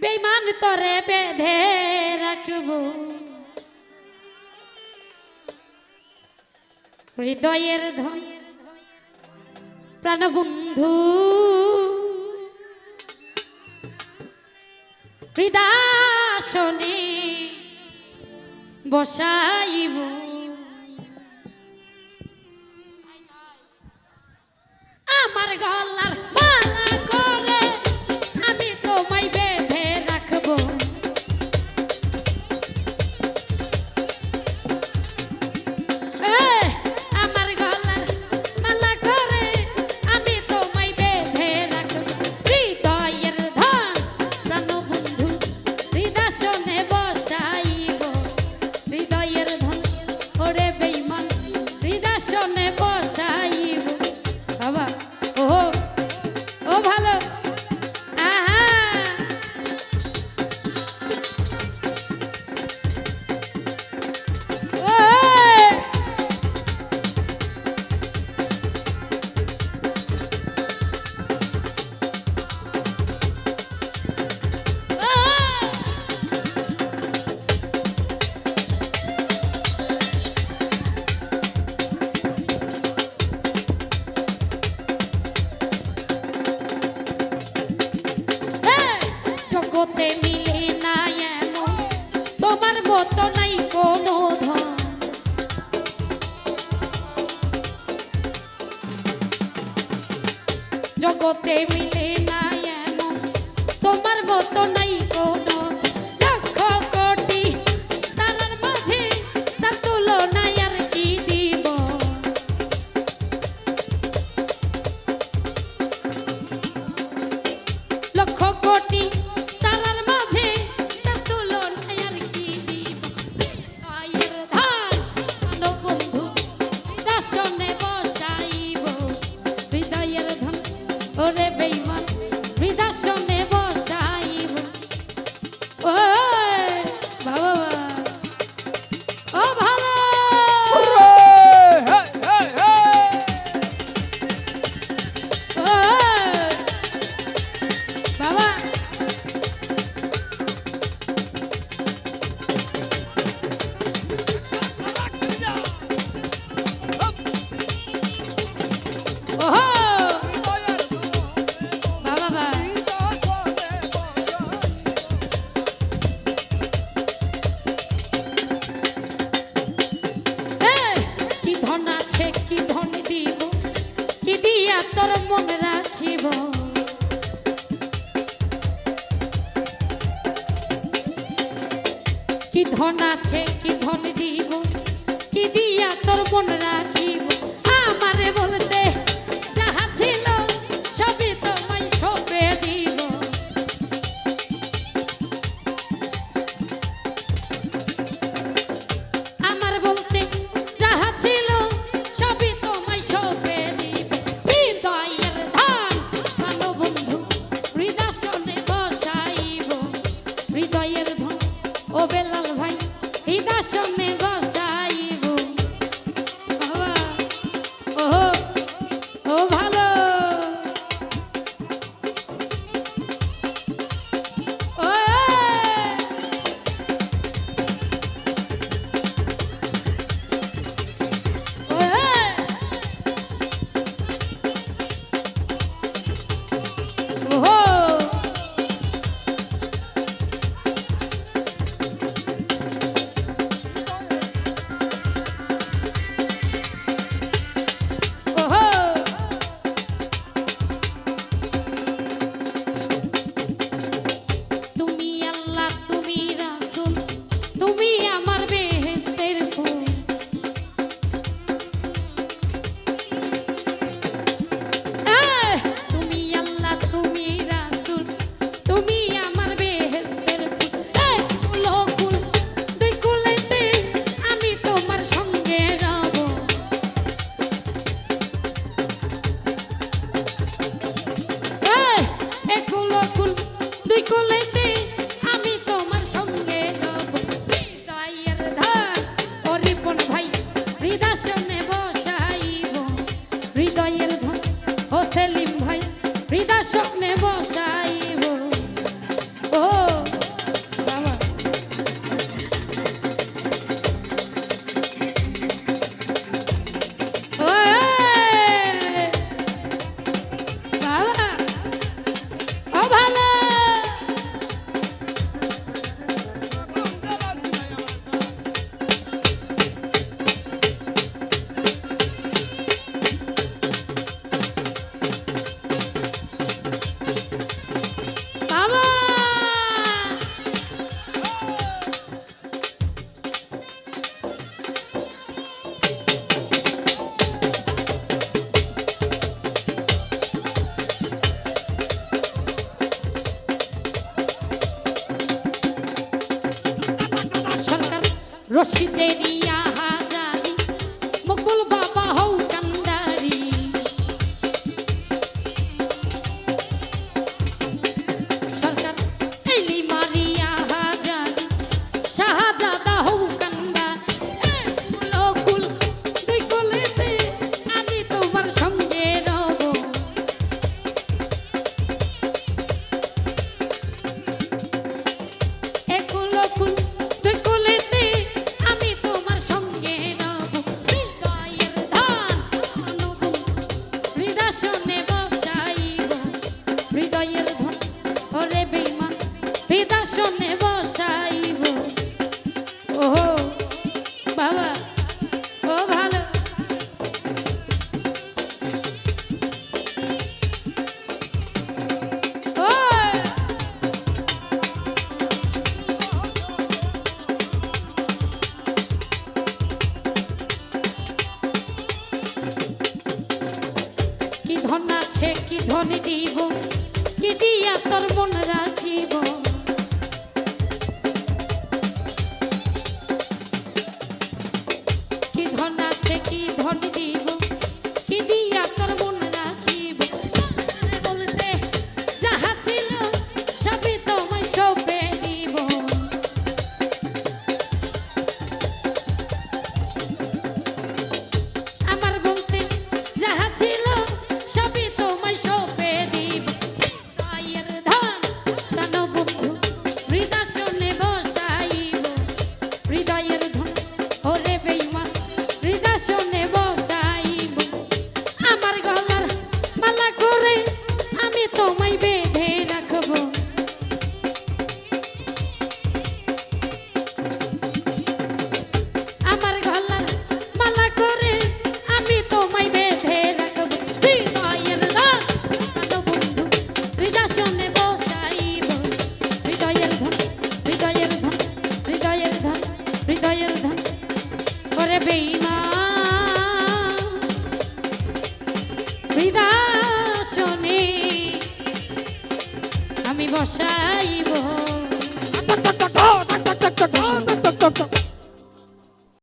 বেমান তরে বেঁধে রাখব। হৃদয়ের ধন প্রাণবন্ধু। হৃদাসনে বসাইব। জগতে মিলে না কি ধন আছে বৃদা স্বপ্নে বসা। রশিদে দিয়া আসনে বসাইব। ও বাবা, ও ভালো। কি ধন আছে, কি ধন দিব, কি দিয়া তোর মন রাখিব? ওরে বেইমা বিদাসনে আমি বসাইব